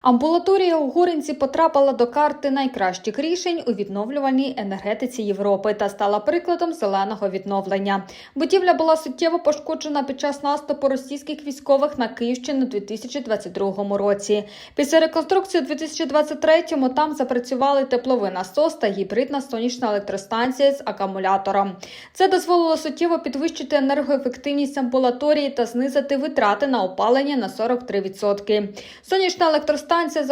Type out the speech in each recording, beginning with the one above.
Амбулаторія у Гуринці потрапила до карти найкращих рішень у відновлювальній енергетиці Європи та стала прикладом зеленого відновлення. Будівля була суттєво пошкоджена під час наступу російських військових на Київщину у 2022 році. Після реконструкції у 2023-му там запрацювали тепловий насос та гібридна сонячна електростанція з акумулятором. Це дозволило суттєво підвищити енергоефективність амбулаторії та знизити витрати на опалення на 43%. Сонячна електростанція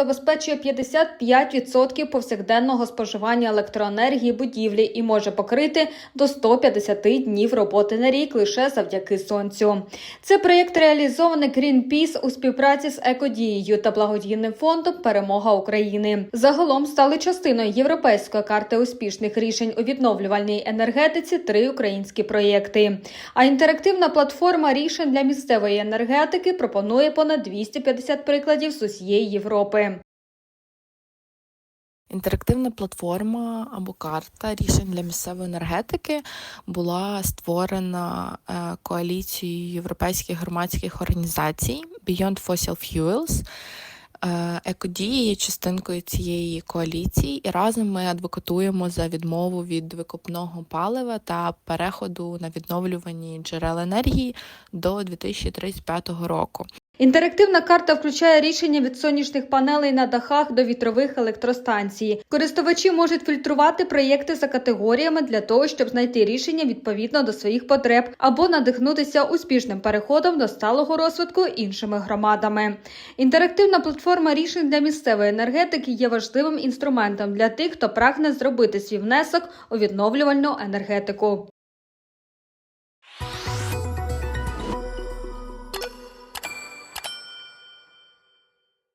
забезпечує 55% повсякденного споживання електроенергії будівлі і може покрити до 150 днів роботи на рік лише завдяки сонцю. Це проєкт реалізований Greenpeace у співпраці з екодією та благодійним фондом Перемога України. Загалом стали частиною європейської карти успішних рішень у відновлювальній енергетиці три українські проєкти. А інтерактивна платформа рішень для місцевої енергетики пропонує понад 250 прикладів з усієї Європи. Інтерактивна платформа або карта рішень для місцевої енергетики була створена е, коаліцією європейських громадських організацій Beyond Fossil Fuels. Е, Екодія є частинкою цієї коаліції, і разом ми адвокатуємо за відмову від викопного палива та переходу на відновлювані джерела енергії до 2035 року. Інтерактивна карта включає рішення від сонячних панелей на дахах до вітрових електростанцій. Користувачі можуть фільтрувати проєкти за категоріями для того, щоб знайти рішення відповідно до своїх потреб або надихнутися успішним переходом до сталого розвитку іншими громадами. Інтерактивна платформа рішень для місцевої енергетики є важливим інструментом для тих, хто прагне зробити свій внесок у відновлювальну енергетику.